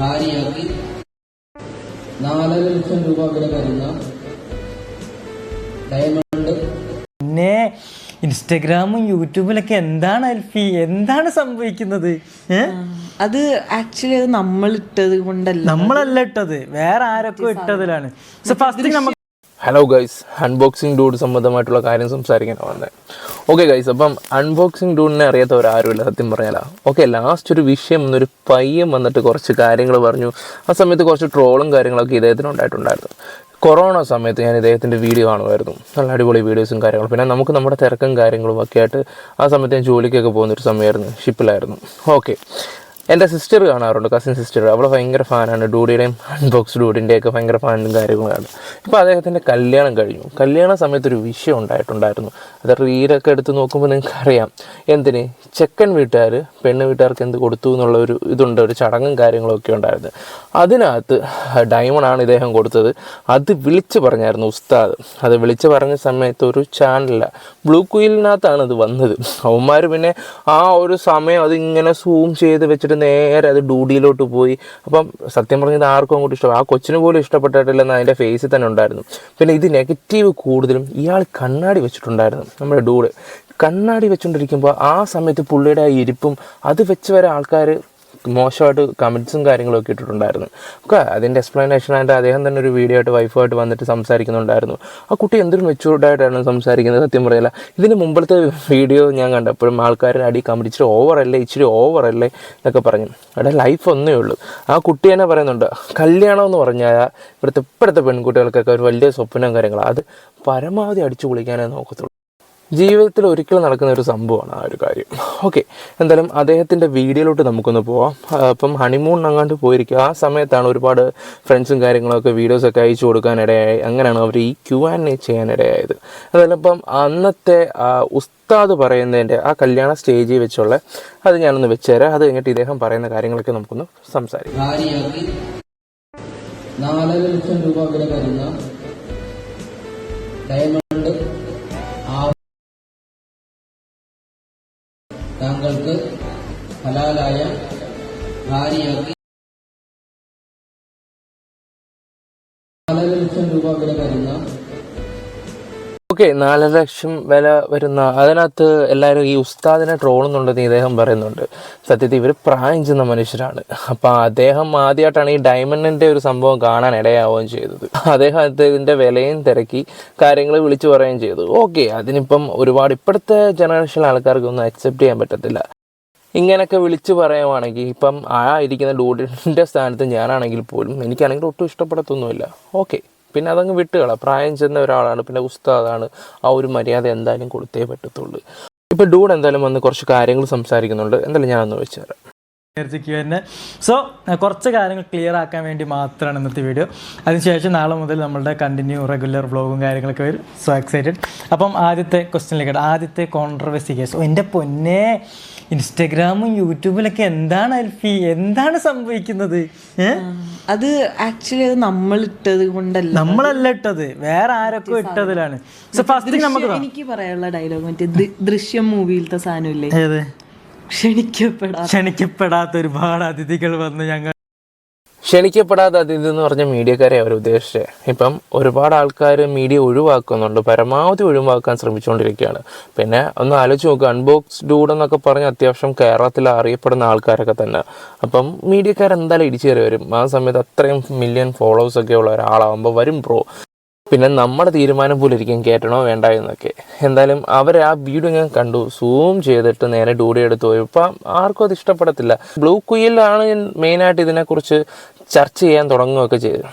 ഭാര്യയാക്കി നാലര ലക്ഷം രൂപ വരെ വരുന്ന ഡയമണ്ട് പിന്നെ ഇൻസ്റ്റഗ്രാമും യൂട്യൂബിലൊക്കെ എന്താണ് അൽഫി? എന്താണ് സംഭവിക്കുന്നത്? അത് ആക്ച്വലി അത് നമ്മൾ ഇട്ടത് കൊണ്ടല്ല. നമ്മളല്ല ഇട്ടത്. വേറെ ആരൊക്കെ ഇട്ടതിലാണ്. സോ ഫസ്റ്റ് നമുക്ക് ഹലോ ഗൈസ് അൺബോക്സിംഗ് ഡൂഡ് സംബന്ധമായിട്ടുള്ള കാര്യം സംസാരിക്കാനാണ് വന്നത് ഓക്കെ ഗൈസ് അപ്പം അൺബോക്സിംഗ് അറിയാത്തവർ അറിയാത്തവരാരുമില്ല സത്യം പറഞ്ഞാലോ. ഓക്കെ ലാസ്റ്റ് ഒരു വിഷയം എന്നൊരു പയ്യൻ വന്നിട്ട് കുറച്ച് കാര്യങ്ങൾ പറഞ്ഞു. ആ സമയത്ത് കുറച്ച് ട്രോളും കാര്യങ്ങളൊക്കെ ഇദ്ദേഹത്തിന് ഉണ്ടായിട്ടുണ്ടായിരുന്നു. കൊറോണ സമയത്ത് ഞാൻ ഇദ്ദേഹത്തിന്റെ വീഡിയോ കാണുമായിരുന്നു. നല്ല അടിപൊളി വീഡിയോസും കാര്യങ്ങളും. പിന്നെ നമുക്ക് നമ്മുടെ തിരക്കും കാര്യങ്ങളും ഒക്കെ ആയിട്ട് ആ സമയത്ത് ഞാൻ ജോലിക്കൊക്കെ പോകുന്നൊരു സമയമായിരുന്നു ഷിപ്പിലായിരുന്നു ഓക്കെ എന്റെ സിസ്റ്റർ കാണാറുണ്ട് കസിൻ സിസ്റ്റർ അവൾ ഭയങ്കര ഫാനാണ് ഡൂഡിയുടെയും അൺബോക്സ് ഡൂഡിന്റെയൊക്കെ ഭയങ്കര ഫാനും കാര്യങ്ങളാണ് ഇപ്പോൾ അദ്ദേഹത്തിന്റെ കല്യാണം കഴിഞ്ഞു. കല്യാണ സമയത്ത് ഒരു വിഷയം ഉണ്ടായിട്ടുണ്ടായിരുന്നു. അത് റീലൊക്കെ എടുത്ത് നോക്കുമ്പോൾ നിങ്ങൾക്ക് അറിയാം എന്തിന്? ചെക്കൻ വീട്ടുകാർ പെണ്ണ് വീട്ടുകാർക്ക് എന്ത് കൊടുത്തു എന്നുള്ള ഒരു ഇതുണ്ട്. ഒരു ചടങ്ങും കാര്യങ്ങളൊക്കെ ഉണ്ടായിരുന്നു. അതിനകത്ത് ഡയമണ്ട് ആണ് ഇദ്ദേഹം കൊടുത്തത്. അത് വിളിച്ച് പറഞ്ഞായിരുന്നു ഉസ്താദ്. അത് വിളിച്ച് പറഞ്ഞ സമയത്ത് ഒരു ചാനലില്ല ബ്ലൂ കുയിലിനകത്താണ് ഇത് വന്നത്. അവന്മാർ പിന്നെ ആ ഒരു സമയം അത് ഇങ്ങനെ സൂം ചെയ്ത് വെച്ചിട്ട് നേരെ അത് ഡൂഡിയിലോട്ട് പോയി. അപ്പം സത്യം പറഞ്ഞത് ആർക്കും അങ്ങോട്ട് ഇഷ്ടം ആ കൊച്ചിന് പോലും ഇഷ്ടപ്പെട്ടിട്ടില്ലെന്ന് അതിന്റെ ഫേസിൽ തന്നെ ഉണ്ടായിരുന്നു. പിന്നെ ഇത് നെഗറ്റീവ് കൂടുതലും ഇയാൾ കണ്ണാടി വെച്ചിട്ടുണ്ടായിരുന്നു നമ്മുടെ ഡൂഡ്. കണ്ണാടി വെച്ചുകൊണ്ടിരിക്കുമ്പോൾ ആ സമയത്ത് പുള്ളിയുടെ ആ ഇരിപ്പും അത് വെച്ച് വരെ ആൾക്കാർ മോശമായിട്ട് കമൻസും കാര്യങ്ങളൊക്കെ ഇട്ടിട്ടുണ്ടായിരുന്നു. ഒക്കെ അതിന്റെ എക്സ്പ്ലനേഷൻ ആയിട്ട് അദ്ദേഹം തന്നെ ഒരു വീഡിയോ ആയിട്ട് വൈഫായിട്ട് വന്നിട്ട് സംസാരിക്കുന്നുണ്ടായിരുന്നു. ആ കുട്ടി എന്തൊരു മെച്ചൂർഡായിട്ടാണ് സംസാരിക്കുന്നത് സത്യം പറയില്ല. ഇതിന് മുമ്പത്തെ വീഡിയോ ഞാൻ കണ്ടപ്പോഴും ആൾക്കാരുടെ അടി ഇച്ചിരി ഓവറല്ലേ ഇച്ചിരി ഓവറല്ലേ എന്നൊക്കെ പറഞ്ഞു. അവിടെ ലൈഫ് ഒന്നേ ഉള്ളൂ. ആ കുട്ടി തന്നെ പറയുന്നുണ്ട് കല്യാണം എന്ന് പറഞ്ഞാൽ ഇവിടുത്തെ ഇപ്പോഴത്തെ പെൺകുട്ടികൾക്കൊക്കെ ഒരു വലിയ സ്വപ്നം കാര്യങ്ങളാണ് അത് പരമാവധി അടിച്ചു പൊളിക്കാനേ നോക്കത്തുള്ളൂ. ജീവിതത്തിൽ ഒരിക്കലും നടക്കുന്ന ഒരു സംഭവമാണ് ആ ഒരു കാര്യം. ഓക്കെ എന്തായാലും അദ്ദേഹത്തിന്റെ വീഡിയോയിലോട്ട് നമുക്കൊന്ന് പോവാം. അപ്പം ഹണിമൂൺ അങ്ങാണ്ട് പോയിരിക്കുക. ആ സമയത്താണ് ഒരുപാട് ഫ്രണ്ട്സും കാര്യങ്ങളൊക്കെ വീഡിയോസൊക്കെ അയച്ചു കൊടുക്കാനിടയായി. അങ്ങനെയാണ് അവർ ഈ ക്യു ആൻഡ് എ ചെയ്യാനിടയായത്. എന്തായാലും ഇപ്പം അന്നത്തെ ഉസ്താദ് പറയുന്നതിന്റെ ആ കല്യാണ സ്റ്റേജിൽ വെച്ചുള്ള അത് ഞാനൊന്ന് വെച്ചുതരാം. അത് കഴിഞ്ഞിട്ട് ഇദ്ദേഹം പറയുന്ന കാര്യങ്ങളൊക്കെ നമുക്കൊന്ന് സംസാരിക്കാം. ലക്ഷം രൂപ വരുന്ന ഡയമണ്ട് താങ്കൾക്ക് ഹലാലായ ഭാര്യയാക്കി ഓക്കെ നാല് ലക്ഷം വില വരുന്ന അതിനകത്ത് എല്ലാവരും ഈ ഉസ്താദിനെ ട്രോളുന്നുണ്ടെന്ന് ഇദ്ദേഹം പറയുന്നുണ്ട്. സത്യത്തിൽ ഇവർ പ്രായം ചെന്ന മനുഷ്യരാണ്. അപ്പം അദ്ദേഹം ആദ്യമായിട്ടാണ് ഈ ഡയമണ്ടിന്റെ ഒരു സംഭവം കാണാൻ ഇടയാവുകയും ചെയ്തത്. അദ്ദേഹം അദ്ദേഹത്തിന്റെ വിലയും തിരക്കി കാര്യങ്ങൾ വിളിച്ചു പറയുകയും ചെയ്തു. ഓക്കെ അതിനിപ്പം ഒരുപാട് ഇപ്പോഴത്തെ ജനറേഷൻ ആൾക്കാർക്കൊന്നും അക്സെപ്റ്റ് ചെയ്യാൻ പറ്റത്തില്ല. ഇങ്ങനെയൊക്കെ വിളിച്ചു പറയുവാണെങ്കിൽ ഇപ്പം ആ ഇരിക്കുന്ന ഡൂഡിന്റെ സ്ഥാനത്ത് ഞാനാണെങ്കിൽ പോലും എനിക്കാണെങ്കിൽ ഒട്ടും ഇഷ്ടപ്പെടത്തൊന്നുമില്ല. ഓക്കെ. പിന്നെ അതങ്ങ് വിട്ടുകള പ്രായം ചെന്ന ഒരാളാണ് പിന്നെ ഉസ്താദാണ്. ആ ഒരു മര്യാദ എന്തായാലും കൊടുത്തേ പറ്റത്തുള്ളൂ. ഇപ്പൊ ഡൂഡ് എന്തായാലും വന്ന് കുറച്ച് കാര്യങ്ങൾ സംസാരിക്കുന്നുണ്ട്. എന്തായാലും ഞാനൊന്ന് വെച്ചു തരാം തന്നെ സോ കുറച്ച് കാര്യങ്ങൾ ക്ലിയർ ആക്കാൻ വേണ്ടി മാത്രമാണ് ഇന്നത്തെ വീഡിയോ അതിനുശേഷം നാളെ മുതൽ നമ്മളുടെ കണ്ടിന്യൂ റെഗുലർ വ്ളോഗും കാര്യങ്ങളൊക്കെ വരും. സോ എക്സൈറ്റഡ് അപ്പം ആദ്യത്തെ ക്വസ്റ്റ്യനിലേക്ക് ആദ്യത്തെ കോൺട്രവേഴ്സി കേസ് എന്റെ പൊന്നെ. ഇൻസ്റ്റഗ്രാമും യൂട്യൂബിലൊക്കെ എന്താണ് അൽഫി? എന്താണ് സംഭവിക്കുന്നത്? അത് ആക്ച്വലി അത് നമ്മൾ ഇട്ടത് കൊണ്ടല്ല. നമ്മളല്ല ഇട്ടത്. വേറെ ആരൊക്കെ ഇട്ടതിലാണ്. എനിക്ക് പറയാനുള്ള ഡയലോഗ് മറ്റേ ദൃശ്യം മൂവിയിലത്തെ സാധനമില്ലേ? ഇല്ലേ ക്ഷണിക്കപ്പെടാ ക്ഷണിക്കപ്പെടാത്ത ഒരുപാട് അതിഥികൾ വന്ന് ഞങ്ങൾ ക്ഷണിക്കപ്പെടാത്ത അതിൽ നിന്ന് പറഞ്ഞ മീഡിയക്കാരെ അവർ ഉദ്ദേശിച്ചത് ഇപ്പം ഒരുപാട് ആൾക്കാർ മീഡിയ ഒഴിവാക്കുന്നുണ്ട് പരമാവധി ഒഴിവാക്കാൻ ശ്രമിച്ചുകൊണ്ടിരിക്കുകയാണ്. പിന്നെ ഒന്ന് ആലോചിച്ച് നോക്കുക അൺബോക്സ് ഡൂഡ് എന്നൊക്കെ പറഞ്ഞ് അത്യാവശ്യം കേരളത്തിൽ അറിയപ്പെടുന്ന ആൾക്കാരൊക്കെ തന്നെ. അപ്പം മീഡിയക്കാർ എന്തായാലും ഇടിച്ചു കയറി വരും. ആ സമയത്ത് അത്രയും മില്യൺ ഫോളോവേഴ്സ് ഒക്കെ ഉള്ള ഒരാളാകുമ്പോൾ വരും ബ്രോ പിന്നെ നമ്മുടെ തീരുമാനം പോലെ ഇരിക്കും കയറ്റണോ വേണ്ട എന്നൊക്കെ. എന്തായാലും അവർ ആ വീഡിയോ ഞാൻ കണ്ടു. സൂം ചെയ്തിട്ട് നേരെ ഡൂഡി എടുത്തു പോയി ഇപ്പം ആർക്കും അത് ഇഷ്ടപ്പെടത്തില്ല. ബ്ലൂ കുയിലാണ് ഞാൻ മെയിനായിട്ട് ഇതിനെക്കുറിച്ച് ചർച്ച ചെയ്യാൻ തുടങ്ങുകയൊക്കെ ചെയ്തു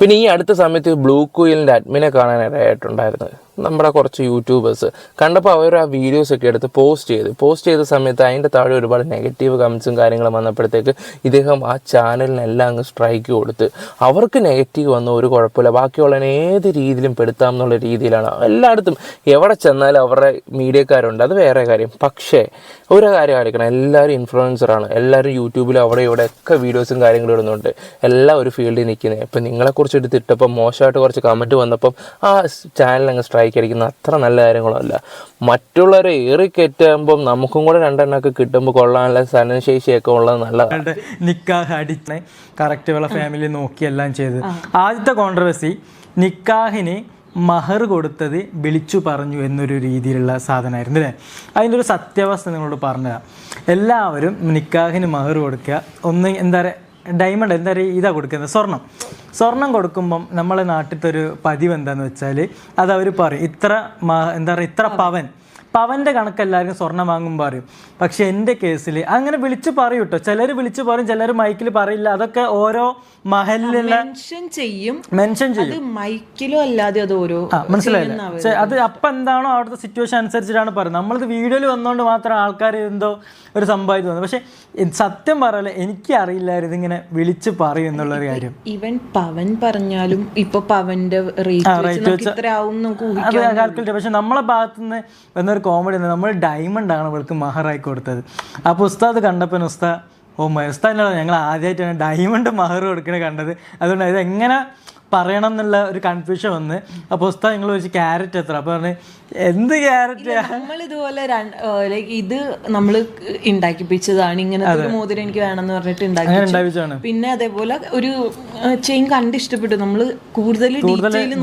പിന്നെ ഈ അടുത്ത സമയത്ത് ബ്ലൂ കുയിലിന്റെ അഡ്മിനെ കാണാനിടയായിട്ടുണ്ടായിരുന്നു. നമ്മുടെ കുറച്ച് യൂട്യൂബേഴ്സ് കണ്ടപ്പോൾ അവർ ആ വീഡിയോസ് ഒക്കെ എടുത്ത് പോസ്റ്റ് ചെയ്ത്. പോസ്റ്റ് ചെയ്ത സമയത്ത് അതിന്റെ താഴെ ഒരുപാട് നെഗറ്റീവ് കമൻസും കാര്യങ്ങളും വന്നപ്പോഴത്തേക്ക് ഇദ്ദേഹം ആ ചാനലിനെല്ലാം അങ്ങ് സ്ട്രൈക്ക് കൊടുത്ത്. അവർക്ക് നെഗറ്റീവ് വന്ന ഒരു കുഴപ്പമില്ല. ബാക്കിയുള്ളതിനെ ഏത് രീതിയിലും പെടുത്താം എന്നുള്ള രീതിയിലാണ്. എല്ലായിടത്തും എവിടെ ചെന്നാലും അവരുടെ മീഡിയക്കാരുണ്ട്. അത് വേറെ കാര്യം. പക്ഷേ ഒരു കാര്യം ആയിരിക്കണം എല്ലാവരും ഇൻഫ്ലുവൻസറാണ് എല്ലാവരും യൂട്യൂബിൽ അവിടെ ഇവിടെ ഒക്കെ വീഡിയോസും കാര്യങ്ങളും ഇടുന്നുണ്ട്. എല്ലാം ഒരു ഫീൽഡിൽ നിൽക്കുന്നത് ഇപ്പം നിങ്ങളെക്കുറിച്ച് എടുത്തിട്ടപ്പം മോശമായിട്ട് കുറച്ച് കമന്റ് വന്നപ്പം ആ ചാനൽ അങ്ങ് സ്ട്രൈക്ക് വായിക്കടിക്കുന്ന അത്ര നല്ല കാര്യങ്ങളല്ല മറ്റുള്ളവരെ ഏറി കയറ്റുമ്പം നമുക്കും കൂടെ രണ്ടെണ്ണമൊക്കെ കിട്ടുമ്പോൾ കൊള്ളാനുള്ള സഹനശേഷിയൊക്കെ ഉള്ളത് നല്ലതാണ്. നിക്കാഹ് അടിച്ച് കറക്റ്റ് ഉള്ള ഫാമിലി നോക്കി എല്ലാം ചെയ്ത് ആദ്യത്തെ കോൺട്രവേഴ്സി നിക്കാഹിന് മഹർ കൊടുത്തത് വിളിച്ചു പറഞ്ഞു എന്നൊരു രീതിയിലുള്ള സാധനമായിരുന്നു അല്ലേ? അതിന്റെ ഒരു സത്യാവസ്ഥ നിങ്ങളോട് പറഞ്ഞുതരാം എല്ലാവരും നിക്കാഹിന് മഹർ കൊടുക്കുക. ഒന്ന് എന്താ പറയുക ഡയമണ്ട് എന്താ പറയുക ഇതാ കൊടുക്കുന്നത് സ്വർണം. സ്വർണം കൊടുക്കുമ്പം നമ്മളെ നാട്ടിലത്തെ ഒരു പതിവ് എന്താന്ന് വെച്ചാൽ അത് അവർ പറയും ഇത്ര എന്താ പറയുക ഇത്ര പവൻ. പവന്റെ കണക്ക് എല്ലാവർക്കും സ്വർണം വാങ്ങുമ്പോൾ പറയും. പക്ഷേ എന്റെ കേസിൽ അങ്ങനെ വിളിച്ച് പറയും കേട്ടോ ചിലർ വിളിച്ച് പറയും ചിലർ മൈക്കിൽ പറയില്ല. അതൊക്കെ ഓരോ മഹലിലുള്ള മെൻഷൻ ചെയ്യും. മെൻഷൻ ചെയ്യും. അത് മൈക്കിലോ അല്ലാതെ അത് ഓരോ മനസ്സിലായില്ല. അത് അപ്പം എന്താണോ അവിടുത്തെ സിറ്റുവേഷൻ അനുസരിച്ചിട്ടാണ് പറയുന്നത്. നമ്മളിത് വീഡിയോയിൽ വന്നുകൊണ്ട് മാത്രം ആൾക്കാർ എന്തോ ഒരു സംഭവം തോന്നുന്നു. പക്ഷെ സത്യം പറയല്ലേ എനിക്ക് അറിയില്ലായിരുന്നു ഇങ്ങനെ വിളിച്ച് പറയും എന്നുള്ളൊരു കാര്യം. ഇവൻ പവൻ പറഞ്ഞാലും ഇപ്പൊ പവന്റെ കാൽക്കുലേറ്റ് പക്ഷെ നമ്മളെ ഭാഗത്തു നിന്ന് വന്നൊരു കോമഡി നമ്മൾ ഡയമണ്ട് ആണ് ഇവൾക്ക് മഹറായി കൊടുത്തത്. അപ്പോൾ ഉസ്താദ് കണ്ടപ്പോൾ ഉസ്താദ് ഓ മ- ഉസ്താദിനോട് ഞങ്ങൾ ആദ്യമായിട്ടാണ് ഡയമണ്ട് മഹർ കൊടുക്കണ കണ്ടത്. അതുകൊണ്ട് ഇത് എങ്ങനെ പറയണം എന്നുള്ള ഒരു കൺഫ്യൂഷൻ വന്ന് അപ്പോൾ ഉസ്താദ് ഞങ്ങൾ ചോദിച്ചു ക്യാരറ്റ് എത്ര? അപ്പോൾ പറഞ്ഞു എന്ത് ക്യാരറ്റ് നമ്മൾ ഇതുപോലെ ലൈക്ക് ഇത് നമ്മൾ ഉണ്ടാക്കിപ്പിച്ചതാണ്. ഇങ്ങനത്തെ ഒരു മോതിരം എനിക്ക് വേണമെന്ന് പറഞ്ഞിട്ട് ഉണ്ടാക്കി പിന്നെ അതേപോലെ ഒരു ചെയിൻ കണ്ട് ഇഷ്ടപ്പെട്ടു. നമ്മൾ കൂടുതൽ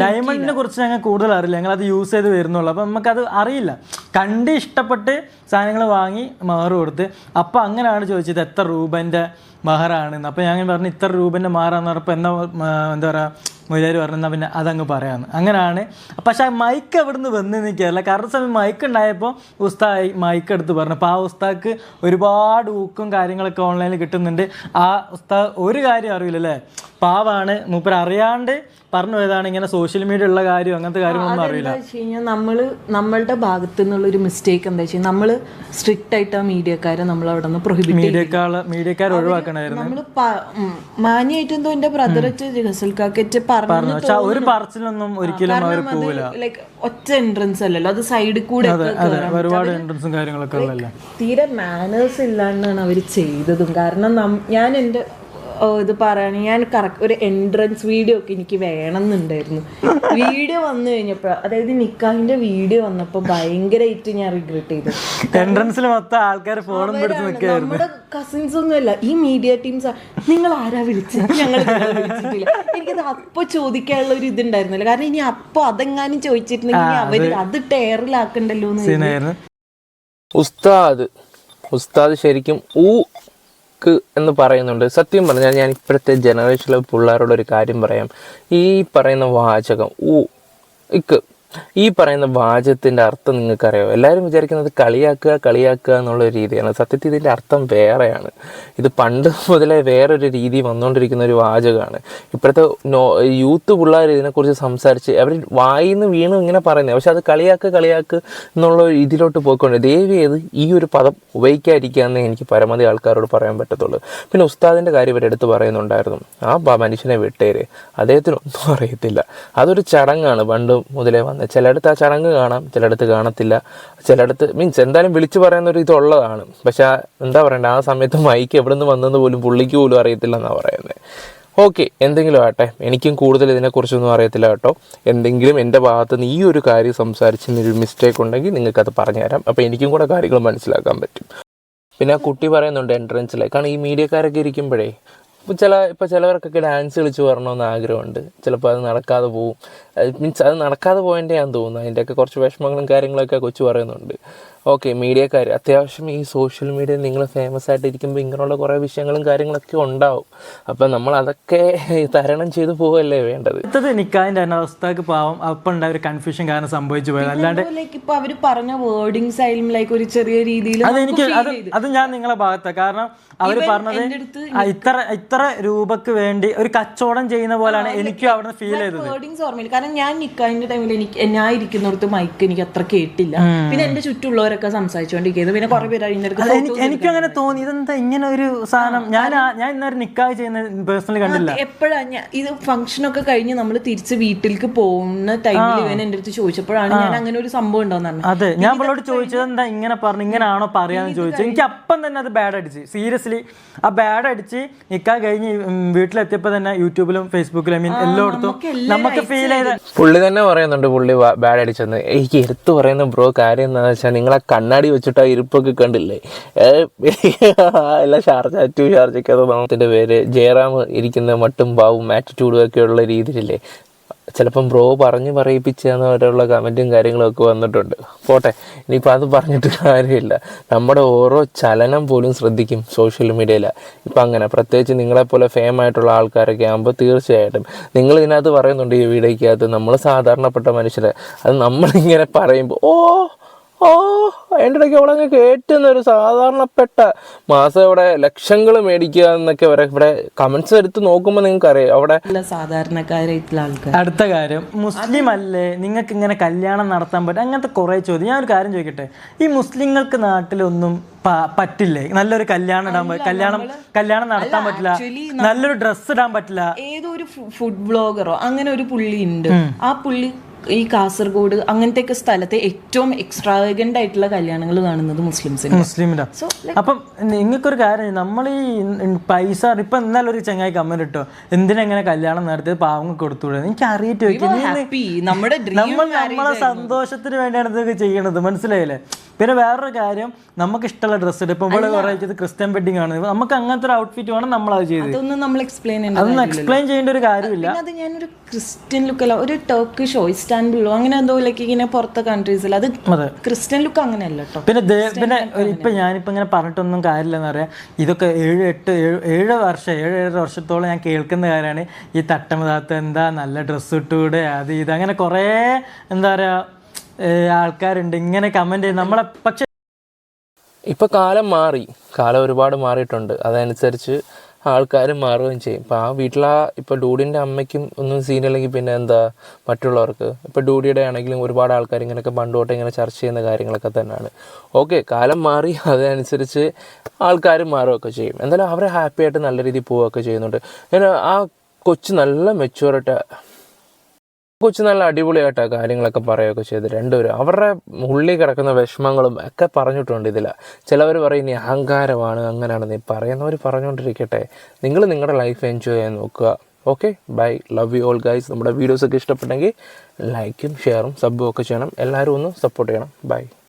ഡയമണ്ടിനെ കുറിച്ച് ഞങ്ങൾ കൂടുതൽ അറിയില്ല. ഞങ്ങൾ അത് യൂസ് ചെയ്ത് വരുന്നുള്ളൂ. അപ്പം നമുക്കത് അറിയില്ല. കണ്ട് ഇഷ്ടപ്പെട്ട് സാധനങ്ങൾ വാങ്ങി മഹർ കൊടുത്ത്. അപ്പം അങ്ങനെയാണ് ചോദിച്ചത് എത്ര രൂപന്റെ മഹറാണ് അപ്പം ഞാൻ പറഞ്ഞു ഇത്ര രൂപന്റെ മഹറാന്ന് പറഞ്ഞപ്പോൾ എന്നാ ആ, എന്താ പറയുക മൊയിലാർ പറഞ്ഞാൽ പിന്നെ അതങ്ങ് പറയാമെന്ന് അങ്ങനെയാണ് പക്ഷെ ആ മൈക്ക് എവിടുന്ന് വന്ന് നിൽക്കാറില്ല കാരണം സമയം മൈക്ക് ഉണ്ടായപ്പോൾ ഉസ്താ മൈക്ക് എടുത്ത് പറഞ്ഞു. അപ്പോൾ ആ ഉസ്താക്ക് ഒരുപാട് ഊക്കും കാര്യങ്ങളൊക്കെ ഓൺലൈനിൽ കിട്ടുന്നുണ്ട്. ആ ഉസ്താ ഒരു കാര്യം അറിയില്ല അല്ലേ പാവാണ്. മൂപ്പർ അറിയാണ്ട് പറഞ്ഞു പോയതാണ് ഇങ്ങനെ സോഷ്യൽ മീഡിയ ഉള്ള കാര്യം അങ്ങനത്തെ കാര്യങ്ങളൊന്നും അറിയില്ല. വെച്ച് കഴിഞ്ഞാൽ നമ്മൾ നമ്മളുടെ ഭാഗത്തു നിന്നുള്ള ഒരു മിസ്റ്റേക്ക് എന്താ വെച്ചാൽ നമ്മൾ സ്ട്രിക്റ്റ് ആയിട്ട് ആ മീഡിയക്കാരെ നമ്മൾ അവിടെ നിന്ന് പ്രൊഹിബിറ്റ് മീഡിയക്കാൾ മീഡിയക്കാർ ഒഴിവാക്കണായിരുന്നു. നമ്മൾ മാന്യായിട്ട് എന്തോ എന്റെ ബ്രദർ ഗസൽക്കാക്കറ്റ് പറഞ്ഞു. പക്ഷെ ആ ഒരു പറച്ചിലൊന്നും ഒരിക്കലും അവർ പോവില്ല. ലൈക്ക് ഒറ്റ എൻട്രൻസ് അല്ലല്ലോ അത് സൈഡിൽ കൂടെ ഒക്കെ അതെ. ഒരുപാട് എൻട്രൻസും കാര്യങ്ങളൊക്കെ ഉള്ളല്ലേ തീരെ മാനേഴ്സ് ഇല്ലാണ്ടാണ് അവർ ചെയ്തതും. കാരണം നം- ഞാൻ എന്റെ ഇത് പറയുകയാണെങ്കിൽ ഞാൻ കറക്റ്റ് ഒരു എൻട്രൻസ് വീഡിയോ ഒക്കെ എനിക്ക് വേണം എന്നുണ്ടായിരുന്നു വീഡിയോ വന്നു കഴിഞ്ഞപ്പോൾ അതായത് നിക്കാഹിന്റെ വീഡിയോ വന്നപ്പോൾ ഭയങ്കരമായിട്ട് ഞാൻ റിഗ്രറ്റ് ചെയ്തു. എൻട്രൻസിൽ മൊത്തം ആൾക്കാർ ഫോണും നമ്മുടെ കസിൻസ് ഒന്നും അല്ല ഈ മീഡിയ ടീംസ് നിങ്ങൾ ആരാ വിളിച്ചത് ഞങ്ങൾ വിളിച്ചിട്ടില്ല. എനിക്കത് അപ്പൊ ചോദിക്കാനുള്ള ഒരു ഇതുണ്ടായിരുന്നില്ല. കാരണം ഇനി അപ്പൊ അതെങ്ങാനും ചോദിച്ചിട്ടുണ്ടെങ്കിൽ അവർ അത് ടയറിലാക്കണ്ടല്ലോ എന്ന് ഉസ്താദ്. ഉസ്താദ് ശരിക്കും ഊക്ക് എന്ന് പറയുന്നുണ്ട്. സത്യം പറഞ്ഞാൽ ഞാൻ ഇപ്പോഴത്തെ ജനറേഷനിലെ പിള്ളേരോട് ഒരു കാര്യം പറയാം. ഈ പറയുന്ന വാചകം ഊ ഇക്ക് ഈ പറയുന്ന വാചകത്തിന്റെ അർത്ഥം നിങ്ങൾക്കറിയാമോ എല്ലാവരും വിചാരിക്കുന്നത് കളിയാക്കുക കളിയാക്കുക എന്നുള്ള രീതിയാണ്. സത്യത്തിൽ ഇതിന്റെ അർത്ഥം വേറെയാണ്. ഇത് പണ്ട് മുതലേ വേറൊരു രീതി വന്നുകൊണ്ടിരിക്കുന്ന ഒരു വാചകമാണ്. ഇപ്പോഴത്തെ നോ യൂത്ത് പിള്ളേർ ഇതിനെക്കുറിച്ച് സംസാരിച്ച് അവർ വായിന്ന് വീണ് ഇങ്ങനെ പറയുന്നത് പക്ഷെ അത് കളിയാക്ക് കളിയാക്ക് എന്നുള്ള ഇതിലോട്ട് പോയിക്കൊണ്ട് ദയവ് ചെയ്ത് ഈ ഒരു പദം ഉപയോഗിക്കാതിരിക്കാന്നേ എനിക്ക് പരമാവധി ആൾക്കാരോട് പറയാൻ പറ്റത്തുള്ളൂ. പിന്നെ ഉസ്താദിന്റെ കാര്യം ഇവരെ എടുത്ത് പറയുന്നുണ്ടായിരുന്നു. ആ മനുഷ്യനെ വിട്ടേര്. അദ്ദേഹത്തിനൊന്നും അറിയത്തില്ല. അതൊരു ചടങ്ങാണ് പണ്ട് മുതലേ വന്നത്. ചിലയിടത്ത് ആ ചടങ്ങ് കാണാം ചിലയിടത്ത് കാണത്തില്ല. ചിലയിടത്ത് മീൻസ് എന്തായാലും വിളിച്ചു പറയുന്ന ഒരു ഇതുള്ളതാണ്. പക്ഷെ എന്താ പറയണ്ട ആ സമയത്ത് മൈക്ക് എവിടെ നിന്ന് വന്നെന്ന് പോലും പുള്ളിക്ക് പോലും അറിയത്തില്ല എന്നാണ് പറയുന്നത് ഓക്കെ എന്തെങ്കിലും ആട്ടെ എനിക്കും കൂടുതൽ ഇതിനെക്കുറിച്ചൊന്നും അറിയത്തില്ല കേട്ടോ. എന്തെങ്കിലും എന്റെ ഭാഗത്ത് നിന്ന് ഈ ഒരു കാര്യം സംസാരിച്ചതിന് ഒരു മിസ്റ്റേക്ക് ഉണ്ടെങ്കിൽ നിങ്ങൾക്കത് പറഞ്ഞുതരാം അപ്പോൾ എനിക്കും കൂടെ കാര്യങ്ങൾ മനസ്സിലാക്കാൻ പറ്റും. പിന്നെ ആ കുട്ടി പറയുന്നുണ്ട് എൻട്രൻസിലെ കാരണം ഈ മീഡിയക്കാരൊക്കെ ഇരിക്കുമ്പോഴേ ഇപ്പോൾ ചില ഇപ്പോൾ ചിലവർക്കൊക്കെ ഡാൻസ് കളിച്ച് വരണമെന്ന് ആഗ്രഹമുണ്ട്. ചിലപ്പോൾ അത് നടക്കാതെ പോവും. മീൻസ് അത് നടക്കാതെ പോയതിന്റെ ഞാൻ തോന്നുന്നു. അതിന്റെയൊക്കെ കുറച്ച് വിഷമങ്ങളും കാര്യങ്ങളൊക്കെ കൊച്ചു പറയുന്നുണ്ട്. ഓക്കെ മീഡിയക്കാർ അത്യാവശ്യം ഈ സോഷ്യൽ മീഡിയയിൽ നിങ്ങൾ ഫേമസ് ആയിട്ടിരിക്കുമ്പോൾ ഇങ്ങനെയുള്ള കുറേ വിഷയങ്ങളും കാര്യങ്ങളൊക്കെ ഉണ്ടാവും. അപ്പം നമ്മൾ അതൊക്കെ തരണം ചെയ്തു പോവല്ലേ വേണ്ടത്? അടുത്തത് നിക്കാതിന്റെ തന്നെ അവസ്ഥക്ക് പാവം. അപ്പം ഉണ്ടായ ഒരു കൺഫ്യൂഷൻ കാരണം സംഭവിച്ചു പോയത്. അല്ലാണ്ട് ലൈക്ക് ഇപ്പൊ അവർ പറഞ്ഞ വേർഡിങ്സ് ആയാലും ലൈക്ക് ഒരു ചെറിയ രീതിയിൽ അത് എനിക്ക് അത് അത് ഞാൻ നിങ്ങളെ ഭാഗത്താണ് കാരണം അവർ പറഞ്ഞത് എന്റെ ഇത്ര ഇത്ര രൂപക്ക് വേണ്ടി ഒരു കച്ചവടം ചെയ്യുന്ന പോലെയാണ് എനിക്കും അവിടെ ഫീൽ ചെയ്തത്. വേർഡിങ്സ് ഓർമ്മയില്ല. കാരണം ഞാൻ നിക്കാഹിന്റെ ടൈമിൽ എനിക്ക് ഞാൻ ഇരിക്കുന്നിടത്ത് മൈക്ക് എനിക്ക് അത്ര കേട്ടില്ല. പിന്നെ എന്റെ ചുറ്റുമുള്ളവരൊക്കെ ഒക്കെ സംസാരിച്ചുകൊണ്ടിരിക്കുന്നത് പിന്നെ കുറെ പേര് എനിക്ക് എനിക്കും അങ്ങനെ തോന്നി. ഇതെന്താ ഇങ്ങനെ ഒരു സാധനം ഞാൻ ഞാൻ ഇന്നൊരു നിക്കാഹ് ചെയ്യുന്ന പേഴ്സണലി കണ്ടില്ല. എപ്പോഴാ ഇത് ഫംഗ്ഷൻ ഒക്കെ കഴിഞ്ഞ് നമ്മൾ തിരിച്ച് വീട്ടിലേക്ക് പോകുന്ന ടൈമിൽ ഇവൻ എന്റെ അടുത്ത് ചോദിച്ചപ്പോഴാണ് ഞാൻ അങ്ങനെ ഒരു സംഭവം ഉണ്ടോന്ന് പറഞ്ഞത് അതെ ഞാൻ അവളോട് ചോദിച്ചത് എന്താ ഇങ്ങനെ പറഞ്ഞു? ഇങ്ങനെയാണോ പറയാന്ന് ചോദിച്ചു എനിക്ക് അപ്പം തന്നെ അത് ബാഡ് അടിച്ച്. സീരിയസ്ലി ആ ബാഡ് അടിച്ച് നിക്കാ കഴിഞ്ഞ് വീട്ടിലെത്തിയപ്പോ തന്നെ യൂട്യൂബിലും ഫേസ്ബുക്കിലും ഐ മീൻ എല്ലായിടത്തും നമുക്ക് ഫീൽ ചെയ്ത പുള്ളി തന്നെ പറയുന്നുണ്ട് പുള്ളി ബാഡ് അടിച്ചെന്ന്. എനിക്ക് എടുത്തു പറയുന്ന ബ്രോ കാര്യം എന്താണെന്ന് വെച്ചാൽ നിങ്ങളെ കണ്ണാടി വെച്ചിട്ട് ആ ഇരിപ്പൊക്കെ കണ്ടില്ലേ? എല്ലാം ഷാർജ ടു ഷാർജൊക്കെ നാമത്തിന്റെ പേര് ജയറാം ഇരിക്കുന്ന മട്ടും ബാവും ആറ്റിറ്റ്യൂഡും ഉള്ള രീതിയിലില്ലേ? ചിലപ്പം ബ്രോ പറഞ്ഞ് പറയിപ്പിച്ചെന്നവരുള്ള കമന്റും കാര്യങ്ങളും ഒക്കെ വന്നിട്ടുണ്ട്. പോട്ടെ ഇനിയിപ്പോൾ അത് പറഞ്ഞിട്ട് കാര്യമില്ല. നമ്മുടെ ഓരോ ചലനം പോലും ശ്രദ്ധിക്കും സോഷ്യൽ മീഡിയയിൽ ഇപ്പം അങ്ങനെ പ്രത്യേകിച്ച് നിങ്ങളെപ്പോലെ ഫേം ആയിട്ടുള്ള ആൾക്കാരൊക്കെ ആകുമ്പോൾ തീർച്ചയായിട്ടും നിങ്ങൾ ഇതിനകത്ത് പറയുന്നുണ്ട് ഈ വീഡിയോയ്ക്കകത്ത് നമ്മൾ സാധാരണപ്പെട്ട മനുഷ്യരെ. അത് നമ്മളിങ്ങനെ പറയുമ്പോൾ ഓ ഓ അതിന്റെ ഇടയ്ക്ക് അവിടെ അങ്ങ് കയറ്റുന്ന ഒരു സാധാരണപ്പെട്ട മാസം ഇവിടെ ലക്ഷങ്ങൾ മേടിക്കുക എന്നൊക്കെ വരെ ഇവിടെ കമന്റ്സ് എടുത്ത് നോക്കുമ്പോൾ നിങ്ങൾക്ക് അറിയാം അവിടെ സാധാരണക്കാരായിട്ടുള്ള ആൾക്കാർ അടുത്ത കാര്യം മുസ്ലിം അല്ലേ നിങ്ങൾക്ക് ഇങ്ങനെ കല്യാണം നടത്താൻ പറ്റും അങ്ങനത്തെ കുറേ ചോദ്യം. ഞാൻ ഒരു കാര്യം ചോദിക്കട്ടെ? ഈ മുസ്ലിങ്ങൾക്ക് നാട്ടിലൊന്നും പറ്റില്ലേ? നല്ലൊരു കല്യാണം ഇടാൻ കല്യാണം കല്യാണം നടത്താൻ പറ്റില്ല. നല്ലൊരു ഡ്രസ്സ് ഇടാൻ പറ്റില്ല. ഏതോ ഒരു ഫുഡ് ബ്ലോഗറോ അങ്ങനെ ഒരു പുള്ളി ഉണ്ട്. ആ പുള്ളി ഈ കാസർഗോഡ് അങ്ങനത്തെ ഒക്കെ സ്ഥലത്തെ ഏറ്റവും എക്സ്ട്രാവഗന്റ് ആയിട്ടുള്ള കല്യാണങ്ങൾ കാണുന്നത് മുസ്ലിംസിന് മുസ്ലിമിന്റെ അപ്പം നിങ്ങൾക്കൊരു കാര്യം നമ്മൾ ഈ പൈസ ഇപ്പൊ എന്നാലും ഒരു ചങ്ങായി കമ്മൽ ഇട്ടോ. എന്തിനെങ്ങനെ കല്യാണം നടത്തി പാവങ്ങൾ കൊടുത്തുകൂടെ? എനിക്ക് അറിയിട്ട് വെക്കും നമ്മുടെ നമ്മളെ സന്തോഷത്തിന് വേണ്ടിയാണ് ഇതൊക്കെ ചെയ്യണത്. മനസ്സിലായില്ലേ? പിന്നെ വേറൊരു കാര്യം നമുക്ക് ഇഷ്ടമുള്ള ഡ്രസ്സ് ഇപ്പം ഇവിടെ പറയുന്നത് ക്രിസ്ത്യൻ വെഡിങ് ആണ്. നമുക്ക് അങ്ങനത്തെ ഒരു ഔട്ട്ഫിറ്റ് വേണം നമ്മൾ അത് ചെയ്ത്. അതൊന്നും നമ്മൾ എക്സ്പ്ലെയിൻ ചെയ്യണ്ട അതൊന്നും എക്സ്പ്ലെയിൻ ചെയ്യേണ്ട ഒരു കാര്യമില്ല. അത് ഞാനൊരു ക്രിസ്ത്യൻ ലുക്ക് അല്ല ഒരു ടർക്കിഷോ ഇസ്താൻബുളോ അങ്ങനെ എന്തോ ലൈക്ക് ഇങ്ങനെ പുറത്തെ കൺട്രീസിൽ അത് ക്രിസ്ത്യൻ ലുക്ക് അങ്ങനെയല്ല കേട്ടോ പിന്നെ പിന്നെ ഇപ്പൊ ഞാനിപ്പോ ഇങ്ങനെ പറഞ്ഞിട്ടൊന്നും കാര്യമില്ലെന്ന് പറയാം. ഇതൊക്കെ ഏഴ് എട്ട് ഏഴ് ഏഴ് വർഷം ഏഴ് ഏഴര വർഷത്തോളം ഞാൻ കേൾക്കുന്ന കാര്യമാണ്. ഈ തട്ടമതാത്ത എന്താ നല്ല ഡ്രസ്സ് ഇട്ടൂടെ അത് ഇത് അങ്ങനെ കുറേ എന്താ പറയാ ഏഹ് ആൾക്കാരുണ്ട്. ഇങ്ങനെ കമന്റ് നമ്മളെ പക്ഷെ ഇപ്പൊ കാലം മാറി. കാലം ഒരുപാട് മാറിയിട്ടുണ്ട്. അതനുസരിച്ച് ആൾക്കാരും മാറുകയും ചെയ്യും. ഇപ്പം ആ വീട്ടിലാ ഇപ്പോൾ ഡൂഡിന്റെ അമ്മയ്ക്കും ഒന്നും സീനില്ലെങ്കിൽ പിന്നെ എന്താ മറ്റുള്ളവർക്ക്? ഇപ്പോൾ ഡൂഡിയുടെ ആണെങ്കിലും ഒരുപാട് ആൾക്കാർ ഇങ്ങനെയൊക്കെ പണ്ടോട്ട് ഇങ്ങനെ ചർച്ച ചെയ്യുന്ന കാര്യങ്ങളൊക്കെ തന്നെയാണ്. ഓക്കെ കാലം മാറി. അതനുസരിച്ച് ആൾക്കാരും മാറുകയൊക്കെ ചെയ്യും. എന്തായാലും അവരെ ഹാപ്പിയായിട്ട് നല്ല രീതിയിൽ പോവുകയൊക്കെ ചെയ്യുന്നുണ്ട്. ആ കൊച്ചു നല്ല മെച്ചുവറായിട്ട് കൊച്ചു നല്ല അടിപൊളിയായിട്ടാ കാര്യങ്ങളൊക്കെ പറയുകയൊക്കെ ചെയ്ത് രണ്ടുപേരും അവരുടെ ഉള്ളിൽ കിടക്കുന്ന വിഷമങ്ങളും ഒക്കെ പറഞ്ഞിട്ടുണ്ട് ഇതിൽ ചിലവർ പറയും ഇനി അഹങ്കാരമാണ് അങ്ങനെയാണ് നീ പറയുന്നവർ പറഞ്ഞുകൊണ്ടിരിക്കട്ടെ. നിങ്ങൾ നിങ്ങളുടെ ലൈഫ് എൻജോയ് ചെയ്യാൻ നോക്കുക. Okay bye love you all guys നമ്മുടെ വീഡിയോസൊക്കെ ഇഷ്ടപ്പെട്ടെങ്കിൽ ലൈക്കും ഷെയറും സബ്ബും ഒക്കെ ചെയ്യണം. എല്ലാവരും ഒന്ന് സപ്പോർട്ട് ചെയ്യണം. ബൈ